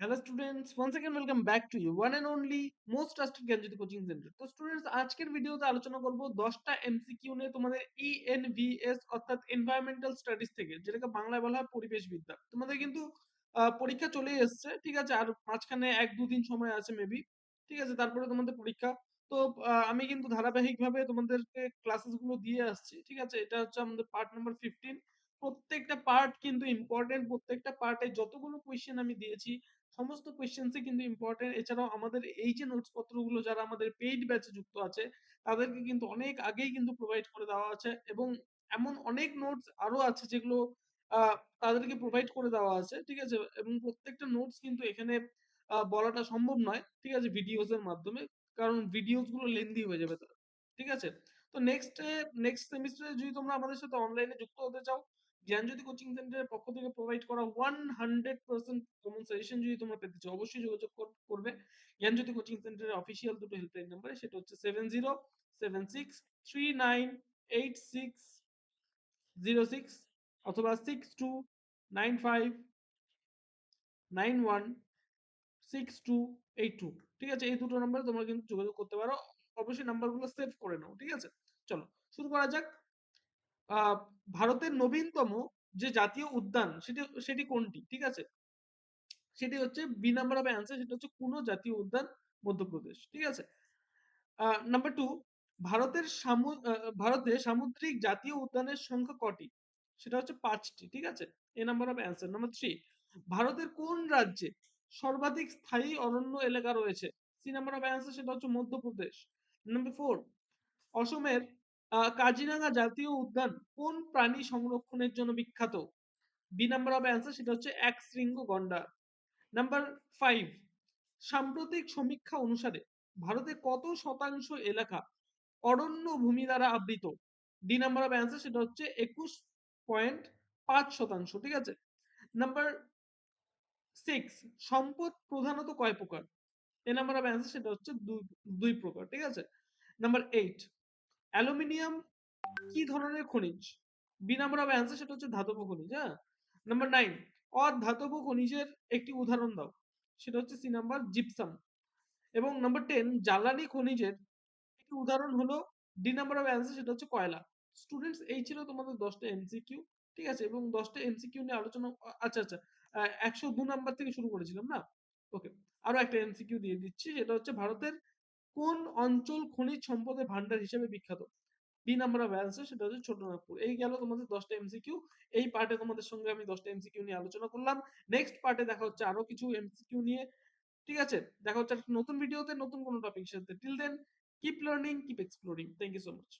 Hello students one second welcome back to you one and only most trusted Gyanjyoti coaching centre তো students আজকের ভিডিওতে আলোচনা করব 10টা এমসিকিউ নিয়ে তোমাদের ইএনভিএস অর্থাৎ এনভায়রনমেন্টাল স্টাডিজ থেকে, যেটাকে বাংলায় বলা হয় পরিবেশ বিদ্যা তোমাদের কিন্তু পরীক্ষা চলে এসেছে, ঠিক আছে? আর মাঝখানে এক দু দিন সময় আছে মেবি ঠিক আছে? তারপরে তোমাদের পরীক্ষা। তো আমি কিন্তু ধারাবাহিকভাবে তোমাদেরকে ক্লাসেসগুলো দিয়ে আসছি, ঠিক আছে? এটা হচ্ছে আমাদের পার্ট নাম্বার ফিফটিন প্রত্যেকটা পার্ট কিন্তু ইম্পর্টেন্ট প্রত্যেকটা পার্টে যতগুলো কোয়েশ্চেন আমি দিয়েছি, সমস্ত কোয়েশ্চেন্সই কিন্তু ইম্পর্টেন্ট এছাড়াও আমাদের এই যে নোটস পত্রগুলো যারা আমাদের পেইড ব্যাচে যুক্ত আছে, তাদেরকে কিন্তু অনেক আগেই কিন্তু প্রোভাইড করে দেওয়া আছে এবং এমন অনেক নোটস আরও আছে যেগুলো তাদেরকে প্রোভাইড করে দেওয়া আছে, ঠিক আছে? এবং প্রত্যেকটা নোটস কিন্তু এখানে বলাটা সম্ভব নয়, ঠিক আছে? ভিডিওস এর মাধ্যমে, কারণ ভিডিওসগুলো লেন্দি হয়ে যাবে ঠিক আছে? তো নেক্সট নেক্সট সেমিস্টারে যদি তোমরা আমাদের সাথে অনলাইনে যুক্ত হতে চাও জ্ঞানজ্যোতি কোচিং সেন্টারের পক্ষ থেকে প্রোভাইড করা one hundred percent common suggestion যদি তোমরা পেতে চাও, অবশ্যই যোগাযোগ করবে। জ্ঞানজ্যোতি কোচিং সেন্টারের অফিসিয়াল দুটো হেল্পলাইন নাম্বারে সেটা হচ্ছে seven zero seven six three nine eight six zero six অথবা six two nine five nine one six two eight two ঠিক আছে? এই দুটো নাম্বারে তোমরা কিন্তু যোগাযোগ করতে পারো। অবশ্যই নাম্বারগুলো সেভ করে নাও। ঠিক আছে? চলো, শুরু করা যাক। ভারতের নবীনতম যে জাতীয় উদ্যান সেটি সেটি কোনটি? ঠিক আছে? সেটি হচ্ছে বি নাম্বার অফ অ্যান্সার সেটা হচ্ছে কোন জাতীয় উদ্যান মধ্যপ্রদেশ। ঠিক আছে? নাম্বার টু ভারতের সামু ভারতে সামুদ্রিক জাতীয় উদ্যানের সংখ্যা কটি? সেটা হচ্ছে পাঁচটি। ঠিক আছে? A number of answer number three ভারতের কোন রাজ্যে সর্বাধিক স্থায়ী অরণ্য এলাকা রয়েছে? সি নাম্বার অফ অ্যান্সার সেটা হচ্ছে মধ্যপ্রদেশ। নাম্বার ফোর অসমের কাজিরাঙ্গা জাতীয় উদ্যান কোন প্রাণী সংরক্ষণের জন্য বিখ্যাত? বি নাম্বার অফ অ্যান্সার সেটা হচ্ছে এক শৃঙ্গ গন্ডার নাম্বার ফাইভ সাম্প্রতিক সমীক্ষা অনুসারে ভারতে কত শতাংশ এলাকা অরণ্য ভূমি দ্বারা আবৃত? ডি নাম্বার অফ অ্যান্সার সেটা হচ্ছে একুশ পয়েন্ট পাঁচ শতাংশ, ঠিক আছে? নাম্বার সিক্স সম্পদ প্রধানত কয় প্রকার? এ নাম্বার অফ অ্যান্সার সেটা হচ্ছে দুই দুই প্রকার, ঠিক আছে? নাম্বার এইট অ্যালুমিনিয়াম কি ধরনের খনিজ? বি নাম্বার অফ অ্যান্সার সেটা হচ্ছে ধাতব খনিজ হ্যাঁ? নাম্বার নাইন অধাতব খনিজের একটি উদাহরণ দাও। সেটা হচ্ছে সি নাম্বার জিপসাম এবং নাম্বার টেন জ্বালানি খনিজের একটি উদাহরণ হলো ডি নাম্বার অফ অ্যান্সার সেটা হচ্ছে কয়লা। স্টুডেন্টস এই ছিল তোমাদের দশটা এমসিকিউ ঠিক আছে? এবং দশটা এমসিকিউ নিয়ে আলোচনা আচ্ছা আচ্ছা একশো দু নাম্বার থেকে শুরু করেছিলাম, না? ওকে আরও একটা এমসিকিউ দিয়ে দিচ্ছি, সেটা হচ্ছে ভারতের কোন অঞ্চল খনিজ সম্পদের ভান্ডার হিসেবে বিখ্যাত? বি নাম্বার অফ অ্যান্সার সেটা হচ্ছে ছোটনাগপুর এই গেল তোমাদের দশটা এমসিকিউ এই পার্টে তোমাদের সঙ্গে আমি দশটা এমসিকিউ নিয়ে আলোচনা করলাম। নেক্সট পার্টে দেখা হচ্ছে আরও কিছু এমসিকিউ নিয়ে। ঠিক আছে? দেখা হচ্ছে একটা নতুন ভিডিওতে নতুন কোনো টপিক সাথে। Till then keep learning keep exploring thank you so much